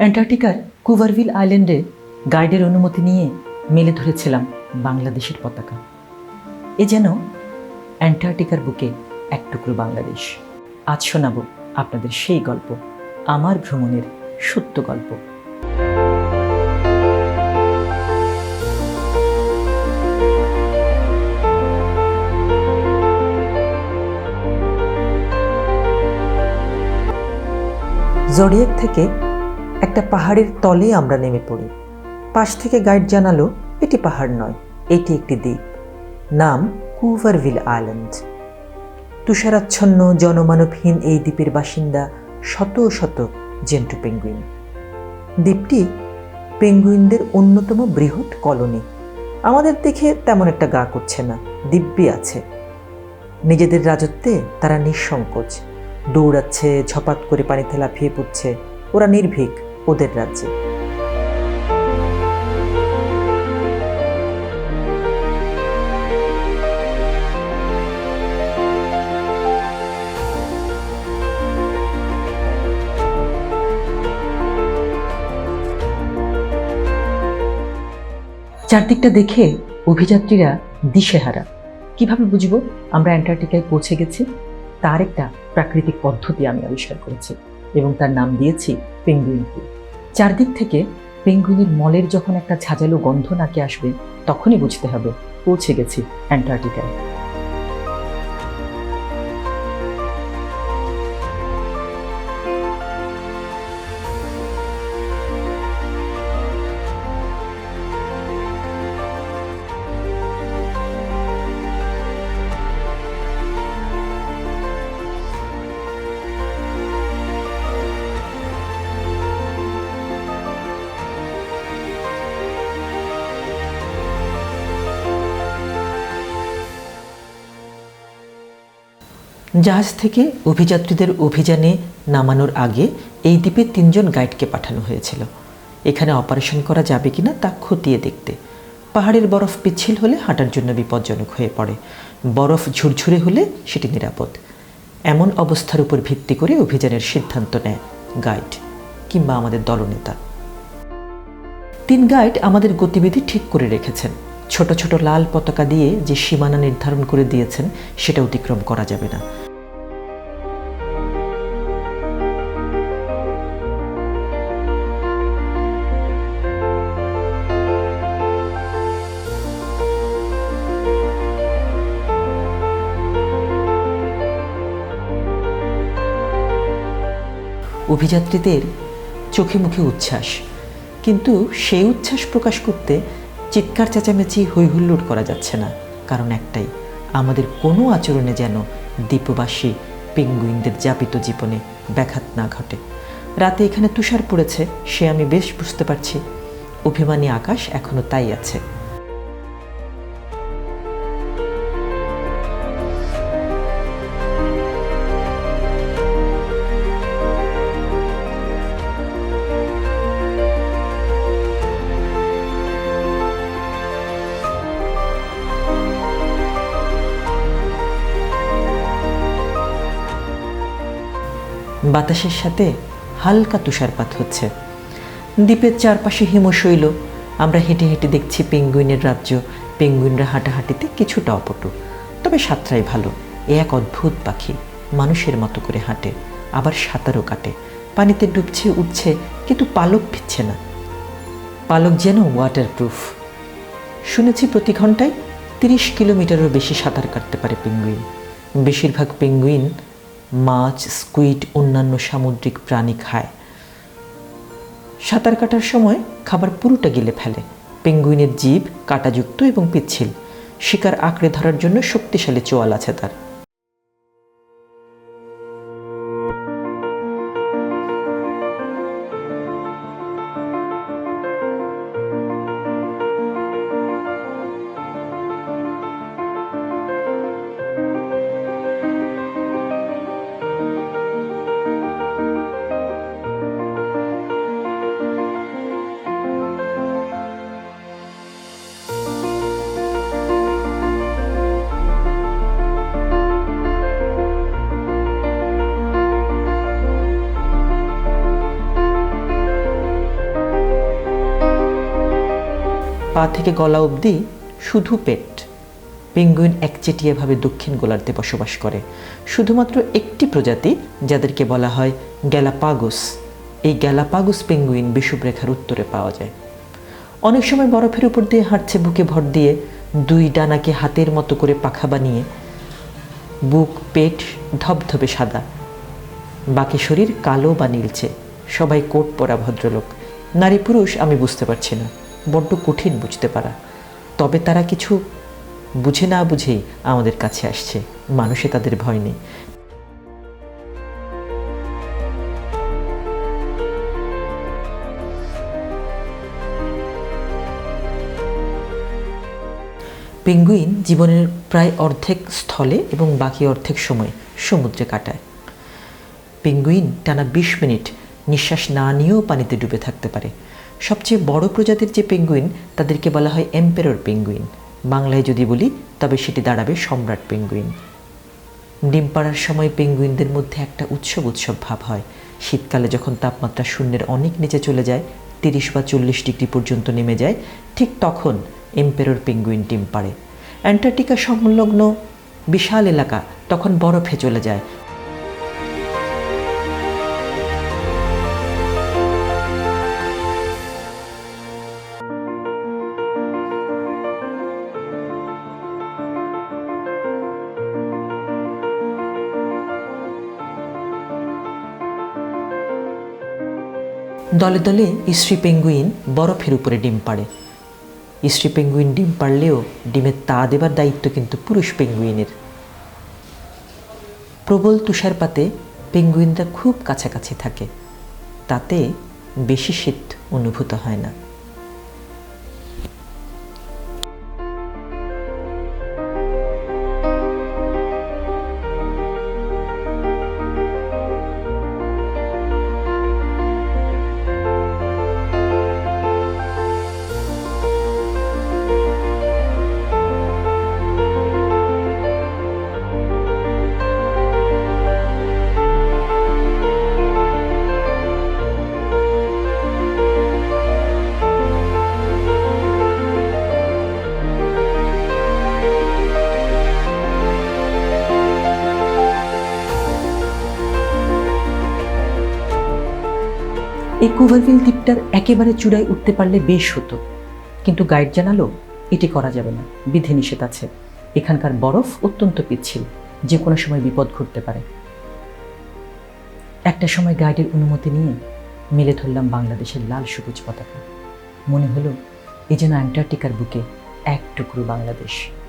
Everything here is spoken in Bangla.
অ্যান্টার্কটিকার কুভারভিল আইল্যান্ডে গাইডের অনুমতি নিয়ে মেলে ধরেছিলাম বাংলাদেশের পতাকা। এ যেন অ্যান্টার্কটিকার বুকে এক টুকরো বাংলাদেশ। আজ শোনাব আপনাদের সেই গল্প, আমার ভ্রমণের সত্য গল্প। জডিয়াক থেকে একটা পাহাড়ের তলে আমরা নেমে পড়ি। পাশ থেকে গাইড জানালো, এটি পাহাড় নয়, এটি একটি দ্বীপ। নাম কুভারভিল আইল্যান্ড। তুষারাচ্ছন্ন, জনমানবহীন এই দ্বীপের বাসিন্দা শত শত জেন্টু পেঙ্গুইন। দ্বীপটি পেঙ্গুইনদের অন্যতম বৃহৎ কলোনি। আমাদের দেখে তেমন একটা গা করছে না, দিব্যি আছে। নিজেদের রাজত্বে তারা নিঃসংকোচ। দৌড়াচ্ছে ঝপাত করে পানিতে লাফিয়ে পড়ছে। ওরা নির্ভীক। ওদের রাজ্যে। চারদিকটা দেখে অভিযাত্রীরা দিশেহারা। কীভাবে বুঝব আমরা অ্যান্টার্কটিকায় পৌঁছে গেছি? তার একটা প্রাকৃতিক পদ্ধতি আমি আবিষ্কার করেছি এবং তার নাম দিয়েছি পেঙ্গুইন ফুল চারদিক থেকে পেঙ্গুইনের মলের যখন একটা ছাজালো গন্ধ নাকে আসবে, তখনই বুঝতে হবে, পৌঁছে গেছি অ্যান্টার্কটিকায়। জাহাজ থেকে অভিযাত্রীদের অভিযানে নামানোর আগে এই দ্বীপে তিনজন গাইডকে পাঠানো হয়েছিল। এখানে অপারেশন করা যাবে কিনা তা খতিয়ে দেখতে। পাহাড়ের বরফ পিচ্ছিল হলে হাঁটার জন্য বিপজ্জনক হয়ে পড়ে। বরফ ঝুরঝুরে হলে সেটি নিরাপদ। এমন অবস্থার উপর ভিত্তি করে অভিযানের সিদ্ধান্ত নেয় গাইড কিংবা আমাদের দলনেতা। তিন গাইড আমাদের গতিবিধি ঠিক করে রেখেছেন। ছোট ছোট লাল পতাকা দিয়ে যে সীমানা নির্ধারণ করে দিয়েছেন, সেটা অতিক্রম করা যাবে না। অভিযাত্রীদের চোখে মুখে উচ্ছ্বাস, কিন্তু সেই উচ্ছ্বাস প্রকাশ করতে চিৎকার চেঁচামেচি হৈহুল্লোড় করা যাচ্ছে না। কারণ একটাই, আমাদের কোনো আচরণে যেন দ্বীপবাসী পেঙ্গুইনদের যাপিত জীবনে ব্যাঘাত না ঘটে। রাতে এখানে তুষার পড়েছে, সে আমি বেশ বুঝতে পারছি। অভিমানী আকাশ এখনও তাই আছে। বাতাসের সাথে হালকা তুষারপাত হচ্ছে। দ্বীপের চারপাশে হিমশৈল। আমরা হেঁটে হেঁটে দেখছি পেঙ্গুইনের রাজ্য। পেঙ্গুইনরা হাঁটাহাঁটিতে কিছুটা অপটু, তবে সাঁতরাই ভালো। এ এক অদ্ভুত পাখি, মানুষের মতো করে হাঁটে, আবার সাঁতারও কাটে। পানিতে ডুবছে, উঠছে, কিন্তু পালক ফিরছে না। পালক যেন ওয়াটারপ্রুফ শুনেছি প্রতি ঘন্টায় তিরিশ কিলোমিটারও বেশি সাঁতার কাটতে পারে পেঙ্গুইন। বেশিরভাগ পেঙ্গুইন মাছ স্কুইড অন্যান্য সামুদ্রিক প্রাণী খায়। সাঁতার কাটার সময় খাবার পুরোটা গিলে ফেলে। পেঙ্গুইনের জীব, কাটাযুক্ত এবং পিচ্ছিল। শিকার আঁকড়ে ধরার জন্য শক্তিশালী চোয়াল আছে তার। পা থেকে গলা অবধি শুধু পেট। পেঙ্গুইন একচেটিয়াভাবে দক্ষিণ গোলার্ধে বসবাস করে। শুধুমাত্র একটি প্রজাতি, যাদেরকে বলা হয় গ্যালাপাগোস। এই গ্যালাপাগোস পেঙ্গুইন বিষুবরেখার উত্তরে পাওয়া যায়। অনেক সময় বরফের উপর দিয়ে হাঁটছে, বুকে ভর দিয়ে দুই ডানাকে হাতের মতো করে পাখা বানিয়ে বুক, পেট ধবধবে সাদা। বাকি শরীর কালো বা নীলচে। সবাই কোট পরা ভদ্রলোক। নারী পুরুষ আমি বুঝতে পারছি না। বড্ড কঠিন বুঝতে পারা। তবে তারা কিছু বুঝে না বুঝেই আমাদের কাছে আসছে। মানুষে তাদের ভয় নেই। পেঙ্গুইন জীবনের প্রায় অর্ধেক স্থলে এবং বাকি অর্ধেক সময় সমুদ্রে কাটায়। পেঙ্গুইন টানা বিশ মিনিট নিঃশ্বাস না নিয়েও পানিতে ডুবে থাকতে পারে। সবচেয়ে বড় প্রজাতির যে পেঙ্গুইন, তাদেরকে বলা হয় এম্পেরর পেঙ্গুইন। বাংলায় যদি বলি, তবে সেটি দাঁড়াবে সম্রাট পেঙ্গুইন। ডিম পাড়ার সময় পেঙ্গুইনদের মধ্যে একটা উৎসব উৎসব ভাব হয়। শীতকালে যখন তাপমাত্রা শূন্যের অনেক নিচে চলে যায়, তিরিশ বা চল্লিশ ডিগ্রি পর্যন্ত নেমে যায়, ঠিক তখন এম্পেরর পেঙ্গুইন ডিম পাড়ে। অ্যান্টার্কটিকা সংলগ্ন বিশাল এলাকা তখন বরফে চলে যায় দলে দলে ইস্ত্রি পেঙ্গুইন বরফের উপরে ডিম পাড়ে। ইস্ত্রি পেঙ্গুইন ডিম পাড়লেও ডিমের তা দেবার দায়িত্ব কিন্তু পুরুষ পেঙ্গুইনের। প্রবল তুষারপাতে পেঙ্গুইনরা খুব কাছাকাছি থাকে। তাতে বেশি শীত অনুভূত হয় না। এই কুভারভিল দ্বীপটার একেবারে চূড়ায় উঠতে পারলে বেশ হতো। কিন্তু গাইড জানালো, এটি করা যাবে না। বিধিনিষেধ আছে। এখানকার বরফ অত্যন্ত পিচ্ছিল। যে কোনো সময় বিপদ ঘটতে পারে। একটা সময় গাইডের অনুমতি নিয়ে মেলে ধরলাম বাংলাদেশের লাল সবুজ পতাকা। মনে হলো, এ যেন অ্যান্টার্কটিকার বুকে এক টুকরো বাংলাদেশ।